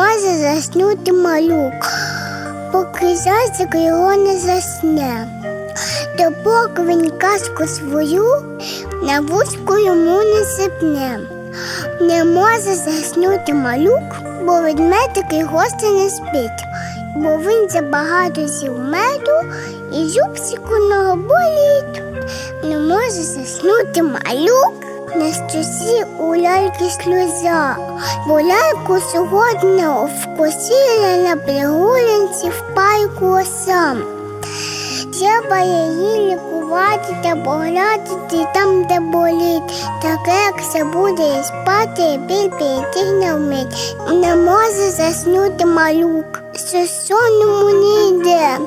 може заснути малюк, поки зайчик його не засне. То поки він казку свою на вузьку йому не сипне. Не може заснути малюк, бо ведмедик гостя не спить, бо він забагато з'їв меду і зубчик у нього. Не може заснути малюк. На щосі у ляльки сльоза, бо ляльку сьогодні вкусила на прогулянці в пайку осам. Треба її лікувати та поглядати там, де болить. Таке, як все буде спати, біль піти не вмить. Не може заснути малюк, що сон не йде.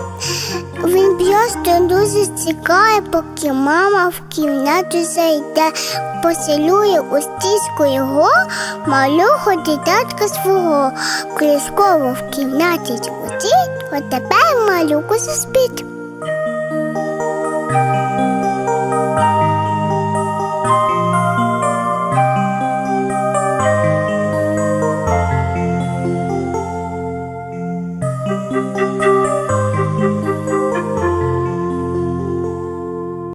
Він просто дуже цікає, поки мама в кімнату зайде, поцілує у стіску його малого дитятка свого. Колісково в кімнаті звучить, от тепер малюку заспить. Thank you.